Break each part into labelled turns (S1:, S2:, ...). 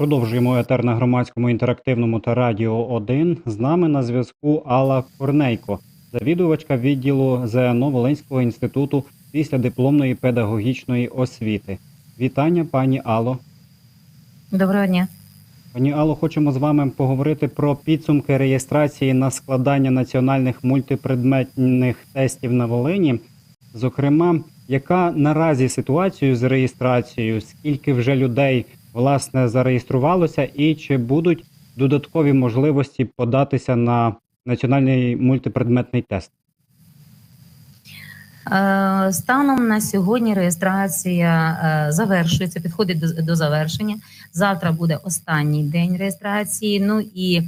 S1: Продовжуємо етер на громадському інтерактивному та радіо 1. З нами на зв'язку Алла Корнейко, завідувачка відділу ЗНО Волинського інституту після дипломної педагогічної освіти. Вітання, пані Алло.
S2: Доброго дня.
S1: Пані Алло, хочемо з вами поговорити про підсумки реєстрації на складання національних мультипредметних тестів на Волині. Зокрема, яка наразі ситуація з реєстрацією, скільки вже людей власне зареєструвалося, і чи будуть додаткові можливості податися на національний мультипредметний тест?
S2: Е, Станом на сьогодні реєстрація е, завершується, підходить до, завершення. Завтра буде останній день реєстрації. Ну і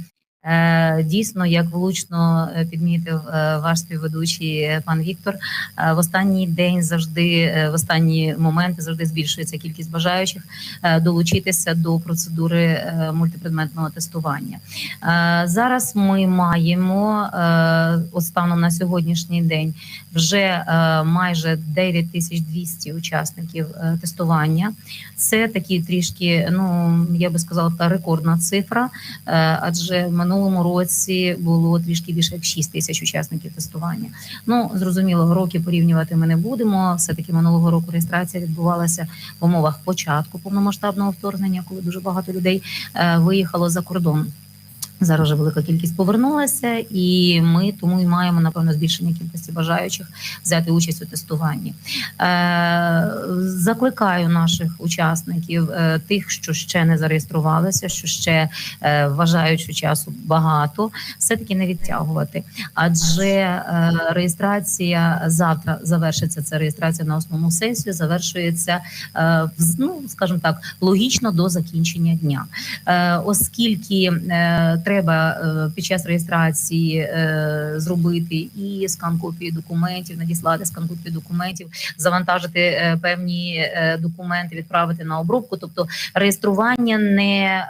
S2: дійсно, як влучно е, підмітив е, ваш співведучий е, пан Віктор, е, в останній день завжди, е, в останні моменти завжди збільшується кількість бажаючих е, долучитися до процедури е, мультипредметного тестування. Е, Зараз ми маємо е, от станом на сьогоднішній день вже е, майже 9200 учасників е, тестування. Це такі трішки, ну я би сказала, та рекордна цифра, е, адже в минулому році було трішки більше як 6 тисяч учасників тестування. Ну зрозуміло, роки порівнювати ми не будемо. Все таки минулого року реєстрація відбувалася в умовах початку повномасштабного вторгнення, коли дуже багато людей е, виїхало за кордон. Зараз вже велика кількість повернулася, і ми тому і маємо напевно збільшення кількості бажаючих взяти участь у тестуванні. Е, закликаю наших учасників, е, тих, що ще не зареєструвалися, що ще е, вважають, що часу багато, все таки не відтягувати. Адже реєстрація завтра завершиться. Це реєстрація на основну сесію, завершується ну, скажімо так, логічно до закінчення дня. Оскільки е, треба е, під час реєстрації е, зробити і скан копії документів, надіслати скан копії документів, завантажити е, певні документи, відправити на обробку. Тобто реєстрування не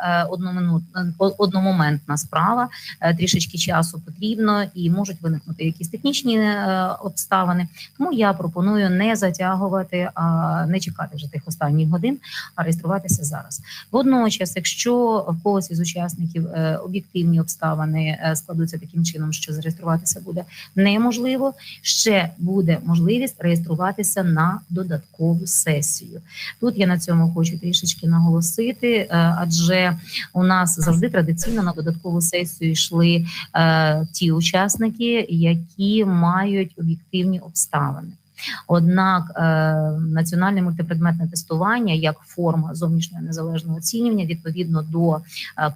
S2: одномоментна справа. Трішечки часу потрібно і можуть виникнути якісь технічні обставини. Тому я пропоную не затягувати, а не чекати вже тих останніх годин, а реєструватися зараз. Водночас, якщо в когось із учасників е, об'єктивні обставини е, складуться таким чином, що зареєструватися буде неможливо, ще буде можливість реєструватися на додаткову сесію. Тут я на цьому хочу трішечки наголосити, е, адже у нас завжди традиційно на додаткову сесію йшли е, ті учасники, які мають об'єктивні обставини. Однак е, національне мультипредметне тестування як форма зовнішнього незалежного оцінювання відповідно до е,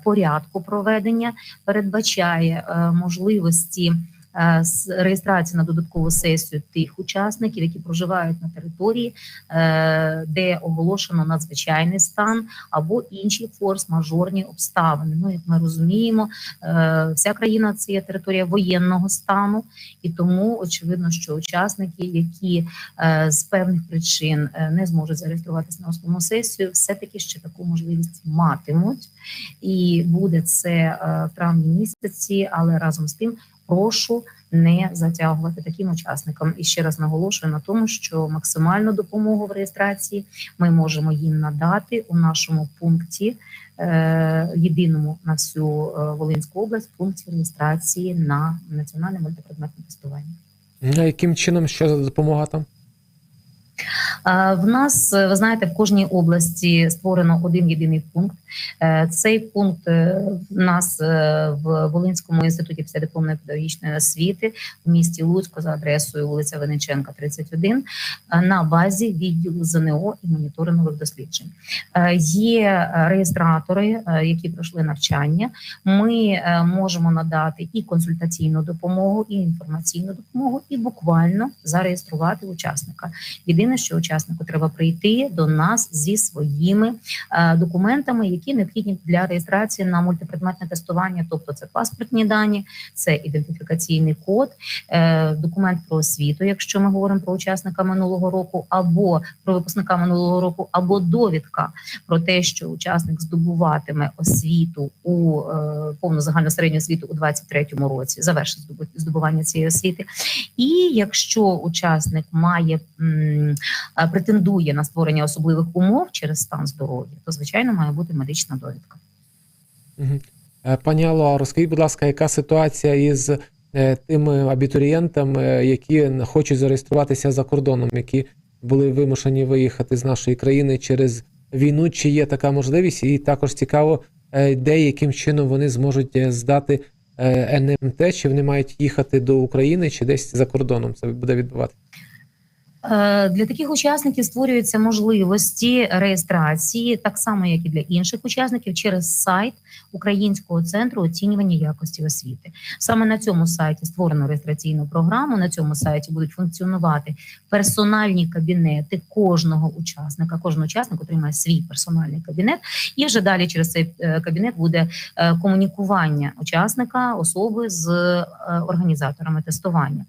S2: порядку проведення передбачає е, можливості е, з реєстрації на додаткову сесію тих учасників, які проживають на території, е, де оголошено надзвичайний стан або інші форс-мажорні обставини. Ну як ми розуміємо, е, вся країна це є територія воєнного стану, і тому очевидно, що учасники, які з певних причин не зможуть зареєструватися на основну сесію, все таки ще таку можливість матимуть, і буде це в травні місяці, але разом з тим прошу не затягувати таким учасникам. І ще раз наголошую на тому, що максимальну допомогу в реєстрації ми можемо їм надати у нашому пункті, е, єдиному на всю е, Волинську область, пункті реєстрації на національне мультипредметне тестування.
S3: А яким чином що за допомога там?
S2: В нас, е, ви знаєте, в кожній області створено один єдиний пункт. Е, Цей пункт е, в нас в Волинському інституті післядипломної педагогічної освіти в місті Луцько за адресою вулиця Вениченка, 31, е, на базі відділу ЗНО і моніторингових досліджень. Є реєстратори, які пройшли навчання. Ми можемо надати і консультаційну допомогу, і інформаційну допомогу, і буквально зареєструвати учасника. Єдине, що учаснику треба прийти до нас зі своїми е, документами, які необхідні для реєстрації на мультипредметне тестування, тобто це паспортні дані, це ідентифікаційний код, е, документ про освіту, якщо ми говоримо про учасника минулого року, або про випускника минулого року, або довідка про те, що учасник здобуватиме освіту у е, повну загальну середню освіту у 23-му році, завершить здобу- здобування цієї освіти. І якщо учасник має претендує на створення особливих умов через стан здоров'я, то звичайно має бути медична довідка.
S3: Е, Пані Алло, розкажіть, будь ласка, яка ситуація із е, тими абітурієнтами, е, які хочуть зареєструватися за кордоном, які були вимушені виїхати з нашої країни через війну? Чи є така можливість? І також цікаво, е, де яким чином вони зможуть е, здати е, НМТ, чи вони мають їхати до України, чи десь за кордоном це буде відбуватися?
S2: Е, Для таких учасників створюються можливості реєстрації, так само як і для інших учасників, через сайт Українського центру оцінювання якості освіти. Саме на цьому сайті створено реєстраційну програму. На цьому сайті будуть функціонувати персональні кабінети кожного учасника. Кожен учасник отримає свій персональний кабінет, і вже далі через цей е, кабінет буде е, комунікування учасника особи з організаторами тестування.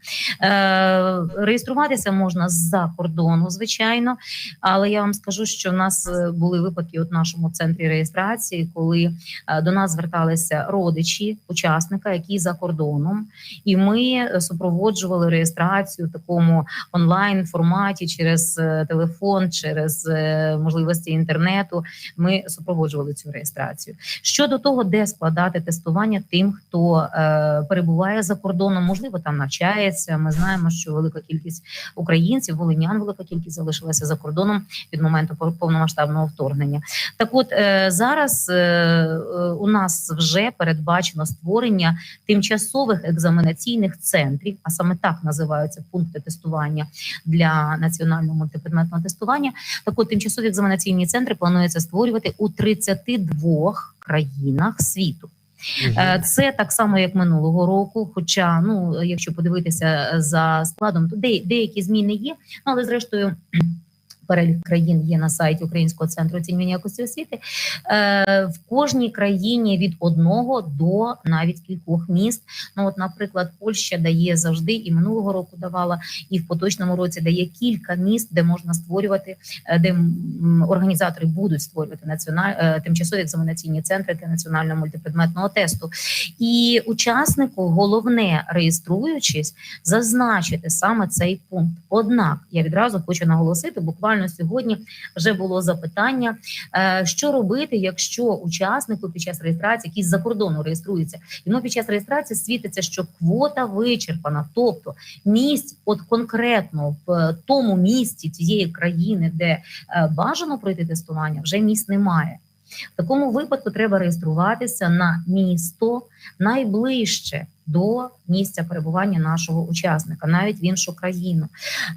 S2: Реєструватися можна з-за кордону, звичайно, але я вам скажу, що в нас е, були випадки от в нашому центрі реєстрації, коли е, до нас зверталися родичі учасника, які за кордоном, і ми е, супроводжували реєстрацію в такому онлайн форматі через телефон, через можливості інтернету. Ми супроводжували цю реєстрацію. Щодо того, де складати тестування тим, хто перебуває за кордоном, можливо, там навчається. Ми знаємо, що велика кількість українців, волинян, велика кількість залишилася за кордоном від моменту пов- повномасштабного вторгнення. Так, от е, зараз е, е, у нас вже передбачено створення тимчасових екзаменаційних центрів, а саме так називаються пункти тестування для національного мультипредметного тестування. Так от тимчасові екзаменаційні центри планується створювати у 32 країнах світу. Е, Це так само, як минулого року. Хоча, ну якщо подивитися за складом, то де, деякі зміни є, ну, але зрештою. Перелік країн є на сайті Українського центру оцінювання якості освіти. Е, в кожній країні від одного до навіть кількох міст. Ну, от, наприклад, Польща дає завжди і минулого року давала, і в поточному році дає кілька міст, де можна створювати, е, де організатори будуть створювати національ... е, тимчасові екзаменаційні центри для національного мультипредметного тесту. І учаснику головне реєструючись, зазначити саме цей пункт. Однак я відразу хочу наголосити, буквально сьогодні вже було запитання, е, що робити, якщо учаснику під час реєстрації, який з-за кордону реєструється, йому під час реєстрації світиться, що квота вичерпана, тобто місць, от конкретно в тому місці цієї країни, де е, бажано пройти тестування, вже місць немає. В такому випадку треба реєструватися на місто найближче до місця перебування нашого учасника, навіть в іншу країну,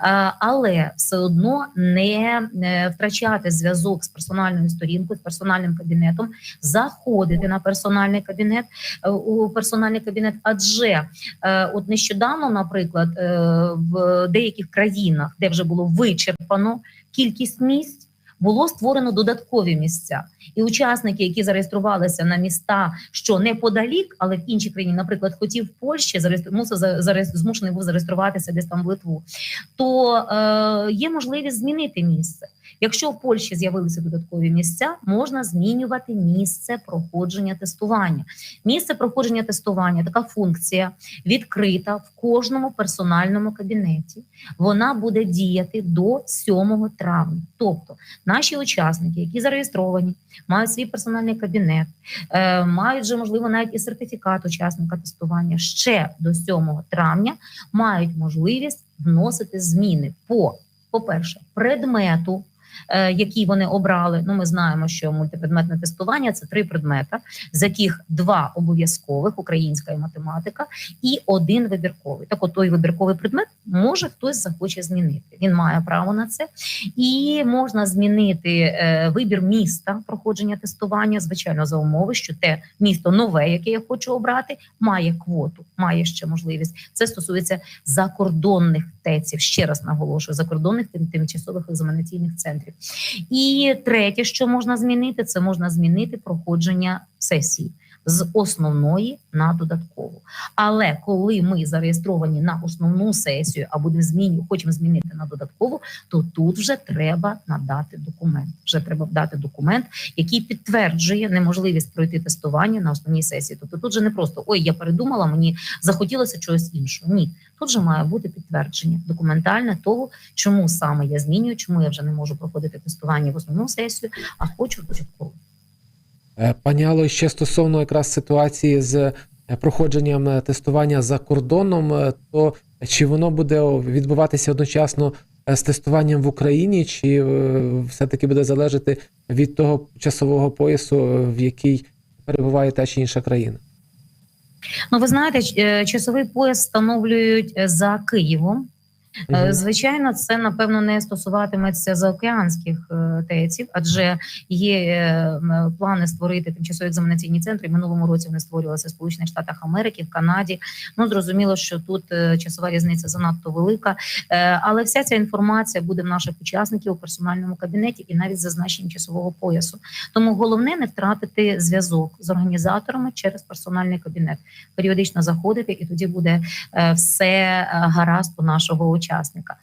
S2: Е, але все одно не втрачати зв'язок з персональною сторінкою, з персональним кабінетом, заходити на персональний кабінет е, у персональний кабінет. Адже е, от нещодавно, наприклад, в деяких країнах, де вже було вичерпано кількість місць. Було створено додаткові місця, і учасники, які зареєструвалися на міста, що неподалік, але в іншій країні, наприклад, хотів Польщі мусив змушений був зареєструватися десь там в Литву, то е, є можливість змінити місце. Якщо в Польщі з'явилися додаткові місця, можна змінювати місце проходження тестування. Місце проходження тестування, така функція відкрита в кожному персональному кабінеті. Вона буде діяти до 7 травня. Тобто наші учасники, які зареєстровані, мають свій персональний кабінет, е, мають вже можливо навіть і сертифікат учасника тестування ще до 7 травня мають можливість вносити зміни по, по-перше, предмету. Е, Які вони обрали, ну ми знаємо, що мультипредметне тестування це три предмета, з яких два обов'язкових українська і математика, і один вибірковий. Так, от той вибірковий предмет може хтось захоче змінити. Він має право на це, і можна змінити е, вибір міста проходження тестування, звичайно, за умови, що те місто нове, яке я хочу обрати, має квоту, має ще можливість. Це стосується закордонних теців. Ще раз наголошую, закордонних тим тимчасових екзаменаційних центрів. І третє, що можна змінити, це можна змінити проходження сесії. З основної на додаткову, але коли ми зареєстровані на основну сесію, а будемо зміню, хочемо змінити на додаткову, то тут вже треба надати документ. Вже треба дати документ, який підтверджує неможливість пройти тестування на основній сесії. Тобто тут же не просто ой, я передумала, мені захотілося чогось іншого. Ні, Тут же має бути підтвердження документальне того, чому саме я змінюю, чому я вже не можу проходити тестування в основну сесію, а хочу.
S3: Е, Пані Алло, ще стосовно якраз ситуації з е, проходженням е, тестування за кордоном, е, то чи воно буде відбуватися одночасно е, з тестуванням в Україні, чи е, все-таки буде залежати від того часового поясу, е, в який перебуває та чи інша країна?
S2: Ну, ви знаєте, е, часовий пояс встановлюють е, за Києвом. Е, Звичайно, це напевно не стосуватиметься заокеанських е, теців, адже є е, плани створити тимчасові екзаменаційні центри. В минулому році вони створювалися в Сполучених Штатах Америки, в Канаді. Ну зрозуміло, що тут часова різниця занадто велика. Але вся ця інформація буде в наших учасників у персональному кабінеті і навіть зазначенням часового поясу. Тому головне не втратити зв'язок з організаторами через персональний кабінет, періодично заходити, і тоді буде все гаразд у нашого учасника.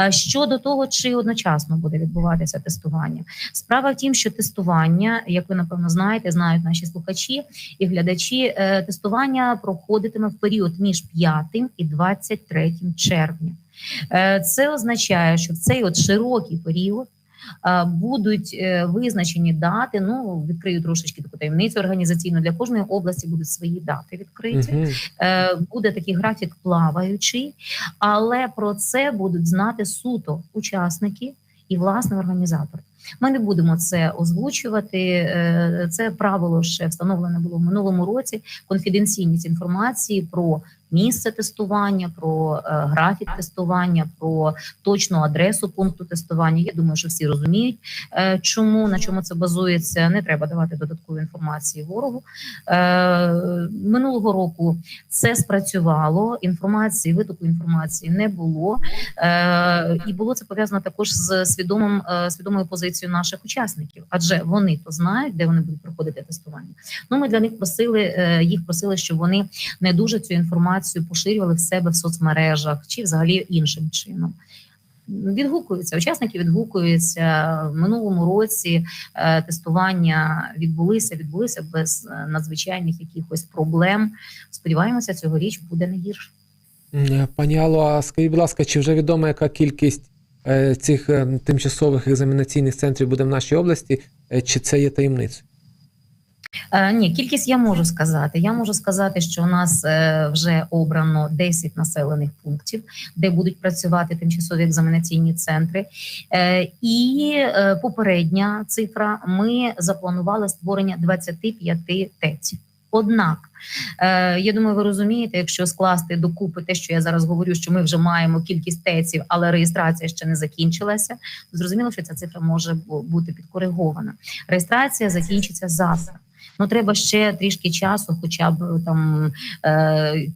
S2: Е, Щодо того, чи одночасно буде відбуватися тестування, справа в тім, що тестування, як ви напевно знаєте, знають наші слухачі і глядачі, е, тестування проходитиме в період між 5 і 23 червня. Е, Це означає, що в цей от широкий період. Е, Будуть е, визначені дати. Ну відкрию трошечки таку таємницю організаційну для кожної області будуть свої дати відкриті. Е, буде такий графік плаваючий, але про це будуть знати суто учасники і власне організатори. Ми не будемо це озвучувати. Це правило ще встановлене було в минулому році. Конфіденційність інформації про місце тестування, про е, графік тестування, про точну адресу пункту тестування. Я думаю, що всі розуміють, е, чому на чому це базується. Не треба давати додаткової інформації ворогу. Е, Минулого року це спрацювало. Інформації, витоку інформації не було, і було це пов'язано також з свідомим свідомою позицією наших учасників, адже вони то знають, де вони будуть проходити тестування. Ну ми для них просили їх просили, щоб вони не дуже цю інформацію поширювали в себе в соцмережах чи взагалі іншим чином. Відгукуються, учасники відгукуються в минулому році. е, Тестування відбулися, відбулися без е, надзвичайних якихось проблем. Сподіваємося, цьогоріч буде не гірше.
S3: Пані Алло, а скажіть, будь ласка, чи вже відомо, яка кількість е, цих е, тимчасових екзаменаційних центрів буде в нашій області, е, чи це є таємницею?
S2: Е, ні, кількість я можу сказати. Я можу сказати, що у нас е, вже обрано 10 населених пунктів, де будуть працювати тимчасові екзаменаційні центри. Е, і попередня цифра ми запланували створення 25 ТЕЦів. Однак, я думаю, ви розумієте, якщо скласти докупи те, що я зараз говорю, що ми вже маємо кількість ТЕЦів, але реєстрація ще не закінчилася. Зрозуміло, що ця цифра може бути підкоригована. Реєстрація закінчиться завтра. Ну треба ще трішки часу, хоча б там. Е,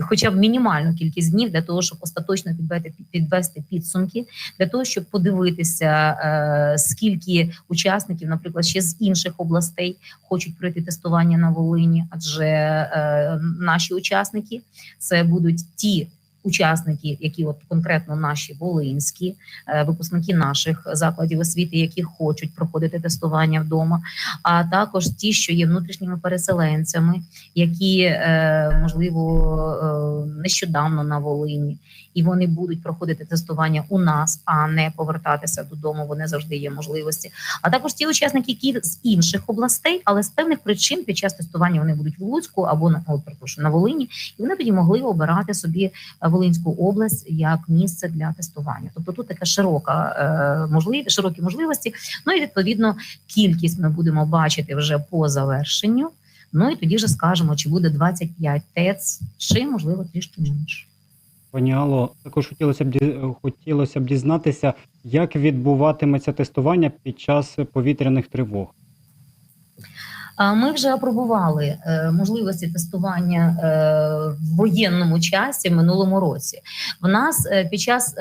S2: Хоча б мінімальну кількість днів для того, щоб остаточно підвести, підвести підсумки, для того, щоб подивитися, е, скільки учасників, наприклад, ще з інших областей хочуть пройти тестування на Волині, адже е, наші учасники це будуть ті учасники, які от конкретно наші волинські е, випускники наших закладів освіти, які хочуть проходити тестування вдома, а також ті, що є внутрішніми переселенцями, які е, можливо е, нещодавно на Волині, і вони будуть проходити тестування у нас, а не повертатися додому. Вони завжди є можливості. А також ті учасники, які з інших областей, але з певних причин під час тестування вони будуть в Луцьку або на о, перепрошую, на Волині, і вони тоді могли обирати собі е, Волинську область як місце для тестування. Тобто тут така широка е, можливість, широкі можливості. Ну і відповідно кількість ми будемо бачити вже по завершенню. Ну і тоді вже скажемо, чи буде 25 ТЕЦ, чи можливо трішки менше.
S1: Пані Алло, також хотілося б хотілося б дізнатися, як відбуватиметься тестування під час повітряних тривог.
S2: Ми вже апробували е, можливості тестування е, в воєнному часі в минулому році. В нас е, під час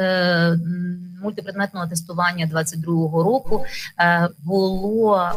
S2: мультипредметного тестування 22-го року було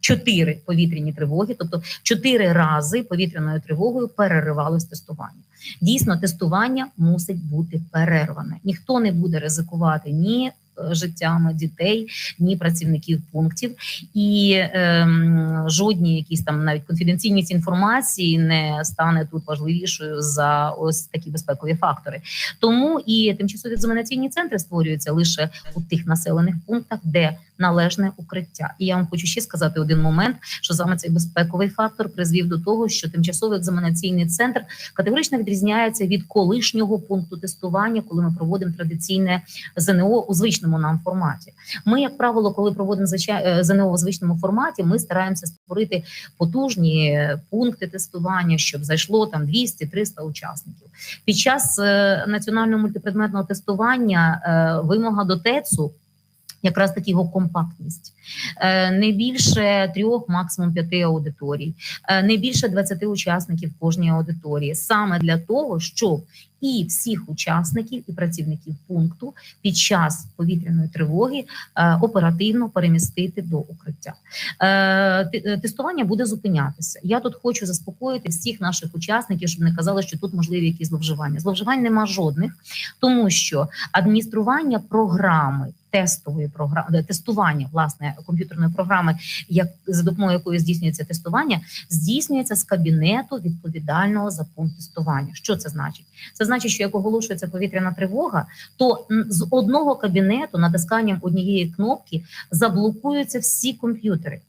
S2: чотири повітряні тривоги, тобто чотири рази повітряною тривогою переривалось тестування. Дійсно, тестування мусить бути перерване. Ніхто не буде ризикувати ні е, життями дітей, ні працівників пунктів, і ем, жодні якісь там навіть конфіденційність інформації не стане тут важливішою за ось такі безпекові фактори. Тому і тимчасові екзаменаційні центри створюються лише у тих населених пунктах, де належне укриття. І я вам хочу ще сказати один момент, що саме цей безпековий фактор призвів до того, що тимчасовий екзаменаційний центр категорично відрізняється від колишнього пункту тестування, коли ми проводимо традиційне ЗНО у звичному нам форматі. Ми, як правило, коли проводимо е, ЗНО в звичному форматі, ми стараємося створити потужні пункти тестування, щоб зайшло там 200-300 учасників. Під час е, національного мультипредметного тестування е, вимога до ТЕЦу. Якраз таки його компактність, Е, не більше трьох, максимум п'яти аудиторій, не більше 20 учасників кожній аудиторії, саме для того, щоб і всіх учасників і працівників пункту під час повітряної тривоги е, оперативно перемістити до укриття. Е, е, Тестування буде зупинятися. Я тут хочу заспокоїти всіх наших учасників, щоб не казали, що тут можливі якісь зловживання. Зловживань нема жодних, тому що адміністрування програми. Тестової програми тестування власне комп'ютерної програми, як за допомогою якої здійснюється тестування, здійснюється з кабінету відповідального за пункт тестування. Що це значить? Це значить, що як оголошується повітряна тривога, то з одного кабінету натисканням однієї кнопки заблокуються всі комп'ютери.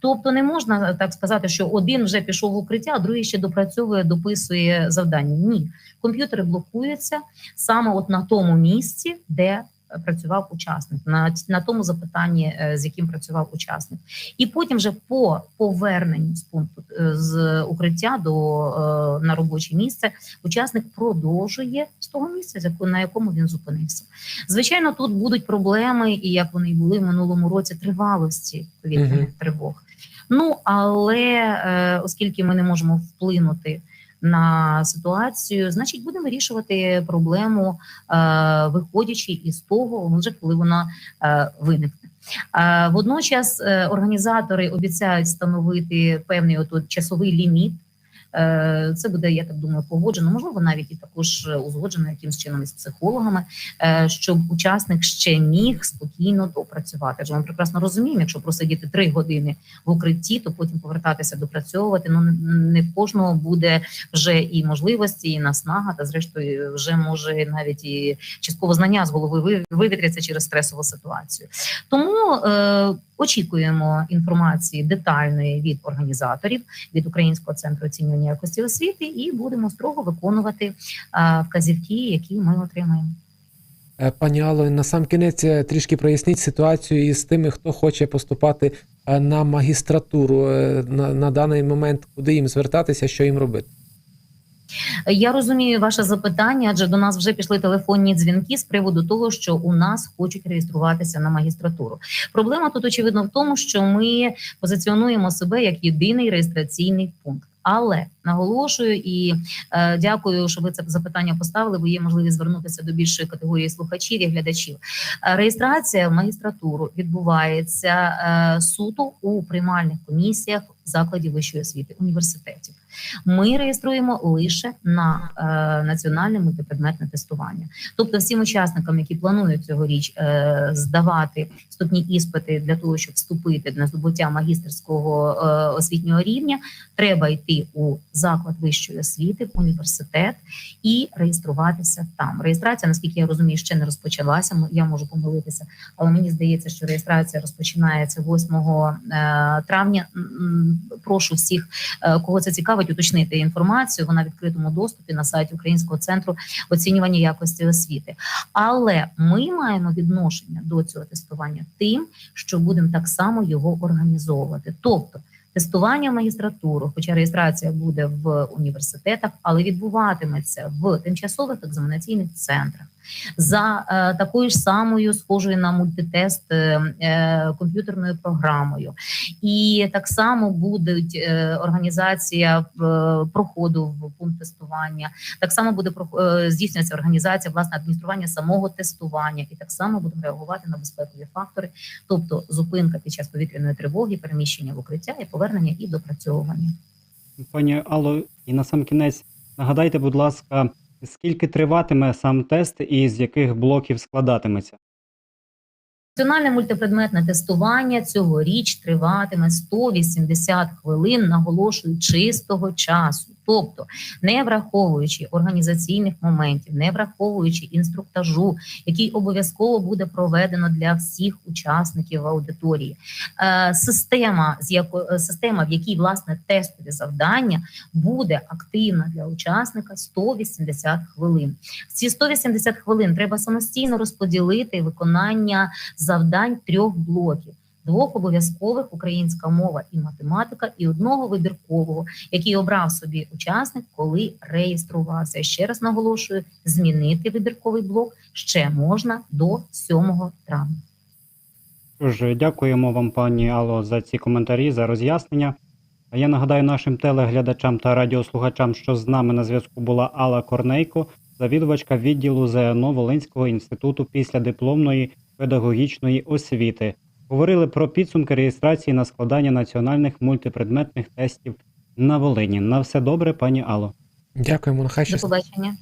S2: Тобто не можна так сказати, що один вже пішов в укриття, а другий ще допрацьовує, дописує завдання. Ні, комп'ютери блокуються саме от на тому місці, де працював учасник, на, на тому запитанні, е, з яким працював учасник, і потім вже по поверненню з пункту е, з укриття до е, на робоче місце учасник продовжує з того місця, на якому він зупинився. Звичайно, тут будуть проблеми, і як вони були в минулому році, тривалості повітряних
S3: Мгм.
S2: тривог. Ну але оскільки ми не можемо вплинути на ситуацію, значить будемо вирішувати проблему, е, виходячи із того, вже коли вона е, виникне. Е, водночас організатори обіцяють встановити певний от, часовий ліміт. Е, Це буде, я так думаю, погоджено, можливо, навіть і також е, узгоджено якимось чином із психологами, е, щоб учасник ще міг спокійно допрацювати. Адже ми прекрасно розуміємо, якщо просидіти три години в укритті, то потім повертатися допрацьовувати. Ну не в кожного буде вже і можливості, і наснага, та зрештою вже може навіть і частково знання з голови ви- вивітряться через стресову ситуацію. Тому очікуємо інформації детальної від організаторів від Українського центру оцінювання якості освіти, і будемо строго виконувати е, вказівки, які ми отримаємо.
S3: Е, Пані Алло, на сам кінець е, трішки проясніть ситуацію із тими, хто хоче поступати на магістратуру на, на даний момент, куди їм звертатися, що їм робити.
S2: Я розумію ваше запитання, адже до нас вже пішли телефонні дзвінки з приводу того, що у нас хочуть реєструватися на магістратуру. Проблема тут очевидно в тому, що ми позиціонуємо себе як єдиний реєстраційний пункт. Але наголошую і е, дякую, що ви це запитання поставили, бо є можливість звернутися до більшої категорії слухачів і глядачів. Е, реєстрація в магістратуру відбувається е, суто у приймальних комісіях закладів вищої освіти університетів. Ми реєструємо лише на е, національне мультипредметне тестування. Тобто, всім учасникам, які планують цьогоріч е, здавати вступні іспити для того, щоб вступити на здобуття магістерського е, освітнього рівня, треба йти у заклад вищої освіти, в університет і реєструватися там. Реєстрація, наскільки я розумію, ще не розпочалася. Я можу помилитися, але мені здається, що реєстрація розпочинається 8 е, травня. Прошу всіх, е, кого це цікавить, уточнити інформацію. Вона в відкритому доступі на сайті Українського центру оцінювання якості освіти. Але ми маємо відношення до цього тестування тим, що будемо так само його організовувати. Тобто тестування в магістратуру, хоча реєстрація буде в університетах, але відбуватиметься в тимчасових екзаменаційних центрах за е, такою ж самою схожою на мультитест е, е, комп'ютерною програмою, і так само буде е, організація проходу в пункт тестування. Так само буде здійснюватися організація власне адміністрування самого тестування, і так само будемо реагувати на безпекові фактори, тобто зупинка під час повітряної тривоги, переміщення в укриття і повернення і допрацьовування.
S1: Пані Алло, і на сам кінець нагадайте, будь ласка, скільки триватиме сам тест і з яких блоків складатиметься?
S2: Національне мультипредметне тестування цьогоріч триватиме 180 хвилин, наголошую, чистого часу. Тобто, не враховуючи організаційних моментів, не враховуючи інструктажу, який обов'язково буде проведено для всіх учасників аудиторії. Е, система, з яко, е, система, в якій власне тестові завдання буде активна для учасника 180 хвилин. Ці 180 хвилин треба самостійно розподілити виконання завдань трьох блоків. Двох обов'язкових українська мова і математика, і одного вибіркового, який обрав собі учасник, коли реєструвався. Ще раз наголошую: змінити вибірковий блок ще можна до 7 травня.
S1: Тож, дякуємо вам, пані Алло, за ці коментарі, за роз'яснення. Я нагадаю нашим телеглядачам та радіослухачам, що з нами на зв'язку була Алла Корнейко, завідувачка відділу ЗНО Волинського інституту післядипломної педагогічної освіти. Говорили про підсумки реєстрації на складання національних мультипредметних тестів на Волині. На все добре, пані Алло.
S3: Дякуємо, нехай
S2: До побачення.